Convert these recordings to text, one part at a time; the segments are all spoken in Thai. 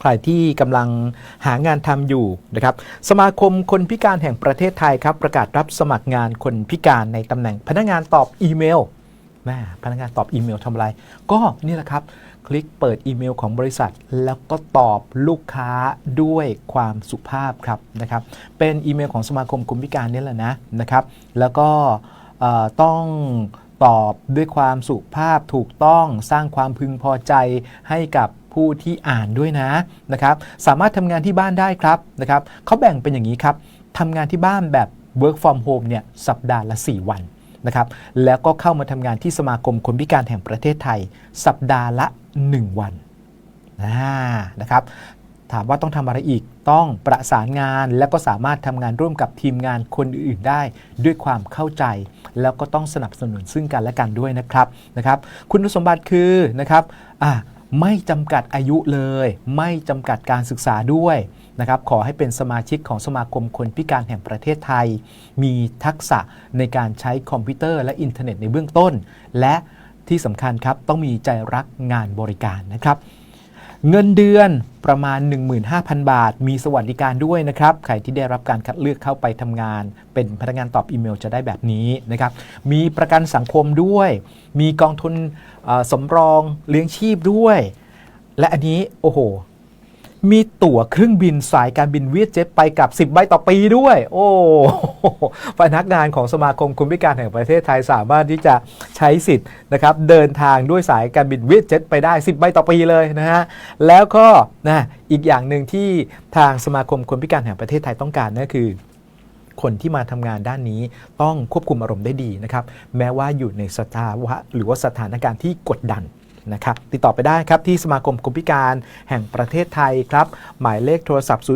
ใครที่กำลังหางานทำอยู่นะครับ สมาคมคนพิการแห่งประเทศไทยครับ ประกาศรับสมัครงานคนพิการในตำแหน่งพนักงานตอบอีเมลแม่พนักงานตอบอีเมลทำอะไร ก็นี่แหละครับ คลิกเปิดอีเมลของบริษัท แล้วก็ตอบลูกค้าด้วยความสุภาพครับนะครับ เป็นอีเมลของสมาคมคนพิการนี่แหละนะนะครับ แล้วก็ต้องตอบด้วยความสุภาพถูกต้องสร้างความพึงพอใจให้กับ ผู้ที่อ่านด้วยนะนะครับสามารถทำงานที่บ้านได้ครับนะครับเขาแบ่งเป็นอย่างนี้ครับทำงานที่บ้านแบบ work from home เนี่ยสัปดาห์ละ 4 วันนะครับแล้วก็เข้ามาทำงานที่สมาคมคนพิการแห่งประเทศไทย สัปดาห์ละ 1 วันอ่านะครับถามว่าต้องทำอะไรอีกต้องประสานงานแล้วก็สามารถทำงานร่วมกับทีมงานคนอื่นได้ ด้วยความเข้าใจ แล้วก็ต้องสนับสนุนซึ่งกันและกันด้วยนะครับนะครับ คุณสมบัติคือนะครับอะ ไม่จำกัดอายุเลย ไม่จำกัดการศึกษาด้วยนะครับขอให้เป็นสมาชิกของสมาคมคนพิการแห่งประเทศไทย มีทักษะในการใช้คอมพิวเตอร์และอินเทอร์เน็ตในเบื้องต้น และที่สำคัญครับต้องมีใจรักงานบริการนะครับ เงินเดือนประมาณ 15,000 บาท มีสวัสดิการด้วยนะครับ ใครที่ได้รับการคัดเลือกเข้าไปทำงาน เป็นพนักงานตอบอีเมลจะได้แบบนี้นะครับ มีประกันสังคมด้วย มีกองทุนสมรองเลี้ยงชีพด้วย และอันนี้โอ้โห มีตั๋วเครื่องบินสายการบินเวียดเจ็ตไปกับ 10 ใบต่อปีด้วย โอ้พนักงานของสมาคมคนพิการแห่งประเทศไทยสามารถที่จะใช้สิทธิ์นะครับเดินทางด้วยสายการบินเวียดเจ็ตไปได้ 10 ใบต่อปีเลยนะฮะ แล้วก็นะอีกอย่างหนึ่งที่ทางสมาคมคนพิการแห่งประเทศไทยต้องการนั่นคือคนที่มาทำงานด้านนี้ต้องควบคุมอารมณ์ได้ดีนะครับ แม้ว่าอยู่ในสภาวะหรือว่าสถานการณ์ที่กดดัน นะครับติดต่อไปได้ครับที่สมาคมคนพิการแห่งประเทศไทยครับ หมายเลขโทรศัพท์ 02147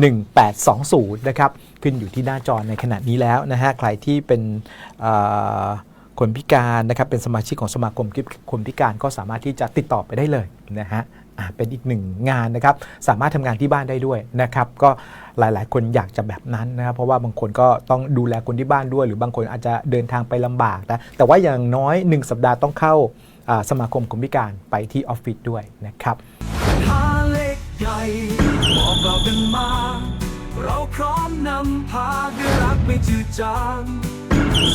1820 นะครับ ขึ้นอยู่ที่หน้าจอในขณะนี้แล้วนะฮะ ใครที่เป็นอ คนพิการนะครับเป็นสมาชิกของสมาคมคนพิการก็สามารถที่จะติดต่อไปได้เลยนะฮะเป็นอีกหนึ่งงานนะครับ สามารถทำงานที่บ้านได้ด้วยนะครับ ก็หลายๆ คนอยากจะแบบนั้นนะครับ เพราะว่าบางคนก็ต้องดูแลคนที่บ้านด้วย หรือบางคนอาจจะเดินทางไปลำบากนะแต่ว่าอย่างน้อย 1 สัปดาห์ต้องเข้าสมาคมคนพิการไปที่ออฟฟิศด้วยนะครับบอกเรากันมา เราพร้อมนำพาด้วยรักไม่จืดจาง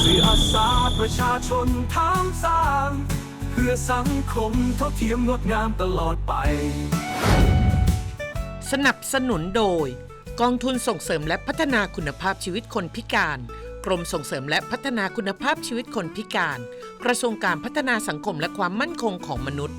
สืออาสาประชาชนทั้งสร้าง เพื่อสังคมเท่าเทียมงดงามตลอดไป สนับสนุนโดย กองทุนส่งเสริมและพัฒนาคุณภาพชีวิตคนพิการ กรมส่งเสริมและพัฒนาคุณภาพชีวิตคนพิการ กระทรวงการพัฒนาสังคมและความมั่นคงของมนุษย์